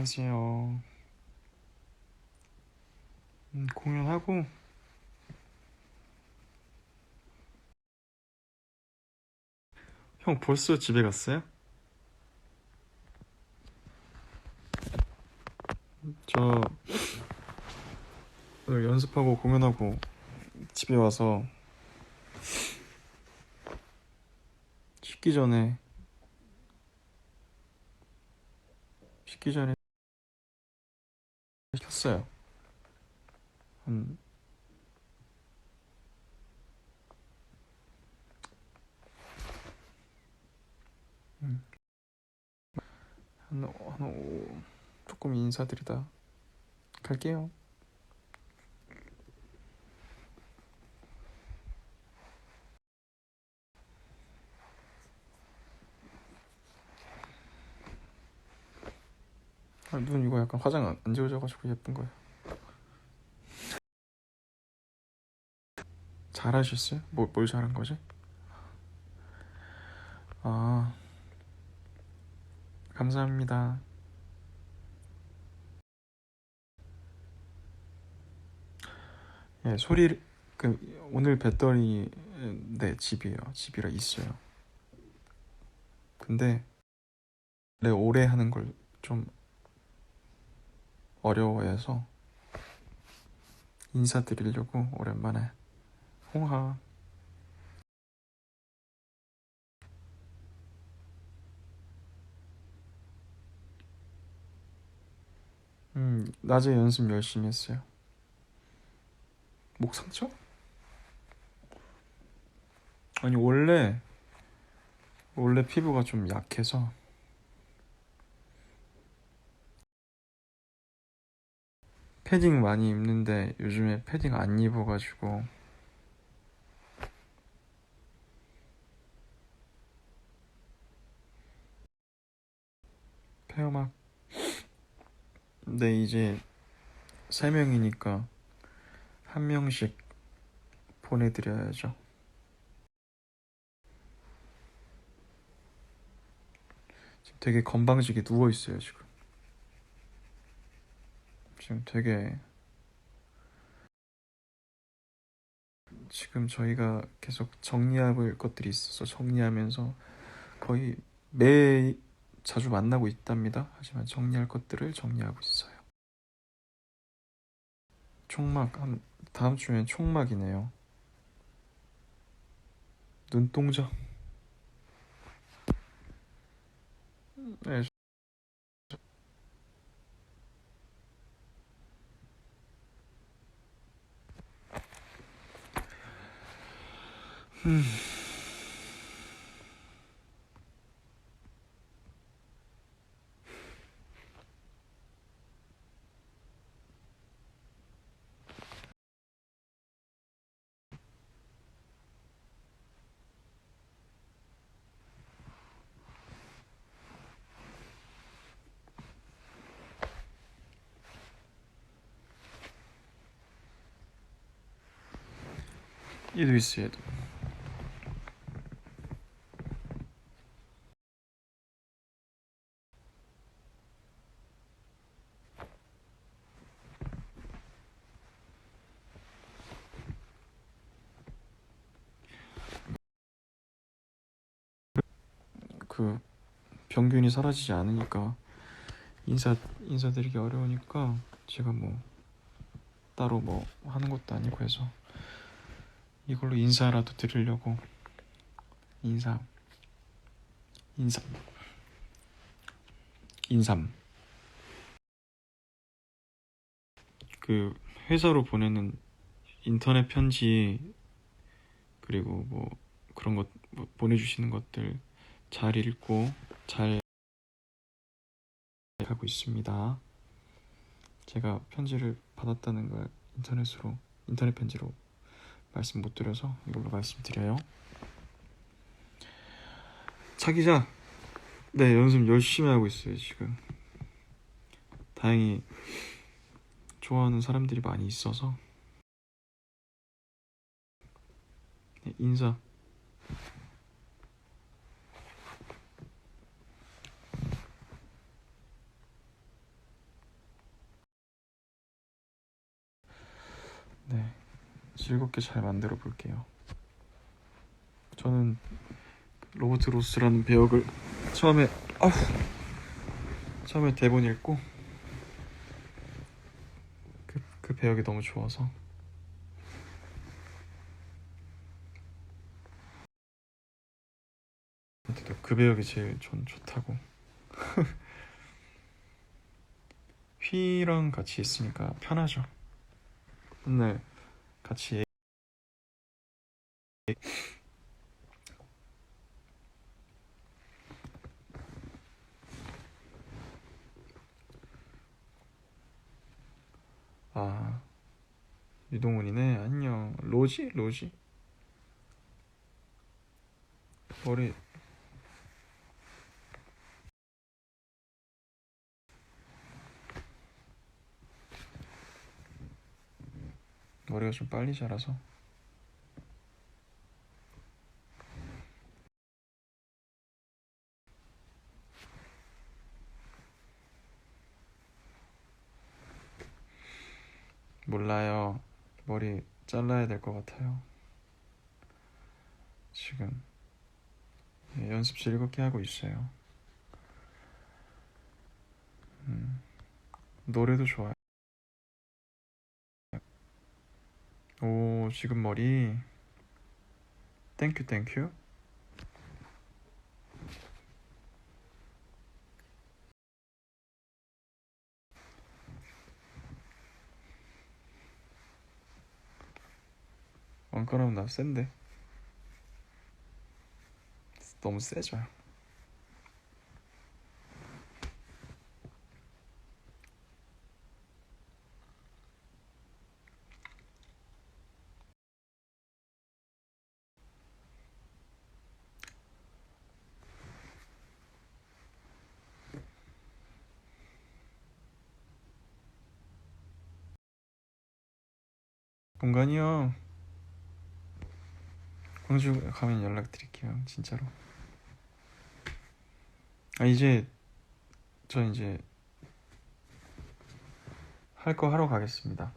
안녕하세요. 음, 공연하고 형 벌써 집에 갔어요? 저 오늘 연습하고 공연하고 집에 와서 씻기 전에 씻기 전에 켰어요. 한 음, 한, 한 오, 조금 인사드리다 갈게요. 아, 눈 이거 약간 화장 안, 안 지워져가지고 예쁜 거예요. 잘하셨어요? 뭐, 뭘 잘한 거지? 아, 감사합니다. 예, 소리, 그, 오늘 배터리, 네, 집이에요. 집이라 있어요. 근데, 네, 오래 하는 걸좀 어려워해서 인사드리려고 오랜만에 홍하. 음, 낮에 연습 열심히 했어요. 목 상처? 아니, 원래, 원래 피부가 좀 약해서, 패딩 많이 입는데 요즘에 패딩 안 입어가지고, 폐어막. 근데 이제 세 명이니까 한 명씩 보내드려야죠. 되게 건방지게 누워 있어요, 지금. 지금 되게 지금 저희가 계속 정리할 것들이 있어서 정리하면서 거의 매 자주 만나고 있답니다. 하지만 정리할 것들을 정리하고 있어요. 총막 한 다음 주엔 총막이네요. 눈동자. 네. Иду І свет. 그 병균이 사라지지 않으니까 인사 인사드리기 어려우니까 제가 뭐 따로 뭐 하는 것도 아니고 해서 이걸로 인사라도 드리려고 인사 인사 인삼. 그 회사로 보내는 인터넷 편지 그리고 뭐 그런 것 뭐 보내주시는 것들 잘 읽고 잘 하고 있습니다. 제가 편지를 받았다는 걸 인터넷으로 인터넷 편지로 말씀 못 드려서 이걸로 말씀드려요. 차기자, 네 연습 열심히 하고 있어요 지금. 다행히 좋아하는 사람들이 많이 있어서 네, 인사. 즐겁게 잘 만들어 볼게요. 저는 로버트 로스라는 배역을 처음에 아휴, 처음에 대본 읽고 그, 그 배역이 너무 좋아서 그 배역이 제일 전 좋다고 휘랑 같이 있으니까 편하죠. 맨날 같이 아 유동훈이네. 안녕. 로지? 로지? 머리 머리가 좀 빨리 자라서 몰라요. 머리 잘라야 될 것 같아요. 지금 예, 연습 즐겁게 하고 있어요. 음, 노래도 좋아요. 오, 지금 머리. 땡큐 땡큐. 원가라면 나 센데. 너무 세죠 공간이요. 광주 가면 연락 드릴게요 진짜로. 아 이제 저 이제 할 거 하러 가겠습니다.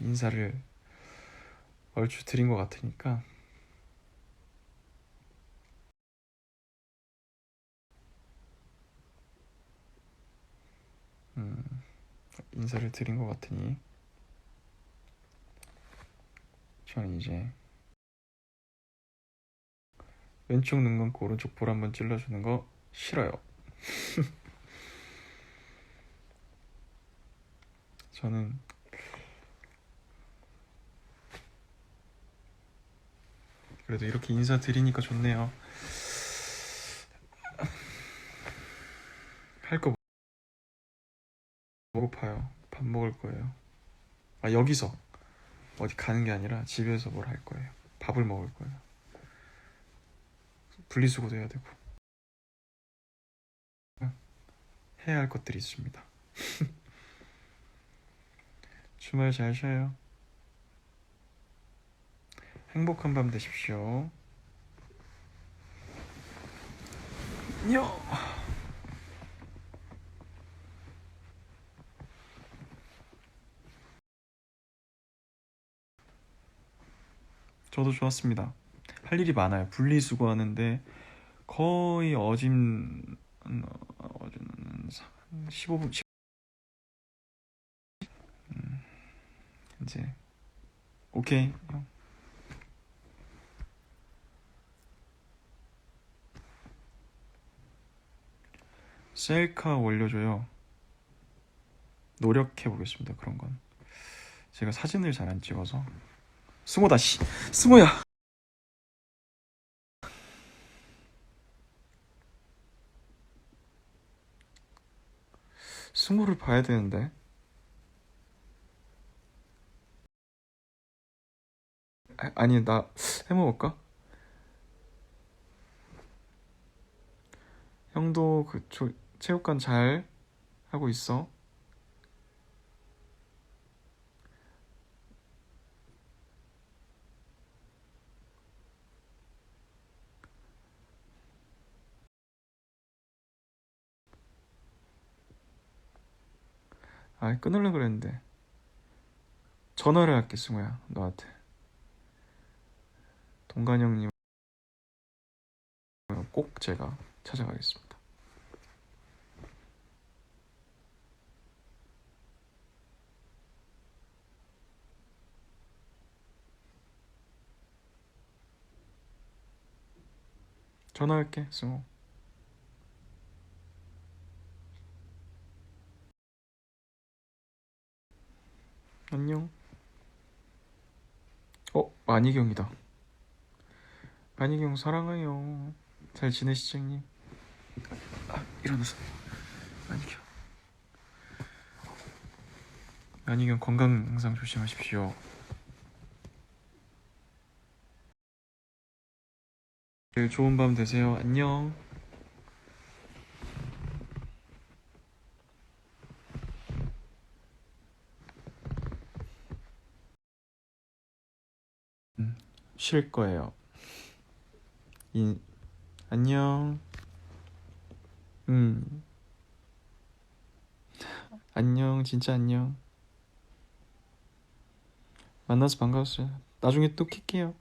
인사를 얼추 드린 것 같으니까. 음, 인사를 드린 것 같으니 저는 이제 왼쪽 눈 감고 오른쪽 볼 한번 찔러주는 거 싫어요. 저는 그래도 이렇게 인사드리니까 좋네요. 할 거 배고파요. 밥 먹을 거예요. 아 여기서 어디 가는 게 아니라 집에서 뭘 할 거예요. 밥을 먹을 거예요. 분리수거도 해야 되고 해야 할 것들이 있습니다. 주말 잘 쉬어요. 행복한 밤 되십시오. 요. 저도 좋았습니다. 할 일이 많아요. 분리수거하는데 거의 어짐 어제는 15분 10... 음, 이제 오케이 형. 셀카 올려줘요. 노력해 보겠습니다. 그런 건 제가 사진을 잘 안 찍어서 승호다 씨 승호야. 승호를 봐야 되는데 아, 아니 나 해먹을까? 형도 그 조, 체육관 잘 하고 있어 아 끊으려 그랬는데 전화를 할게 승우야 너한테 동간형님 꼭 제가 찾아가겠습니다. 전화할게, 승호. 안녕. 어, 만희경이다. 만희경 사랑해요. 잘 지내시죠, 형님? 아, 일어나서. 만희경. 만희경 건강 항상 조심하십시오. 네, 좋은 밤 되세요. 안녕. 음, 쉴 거예요. 인, 안녕. 음. 안녕, 진짜 안녕. 만나서 반가웠어요. 나중에 또 킬게요.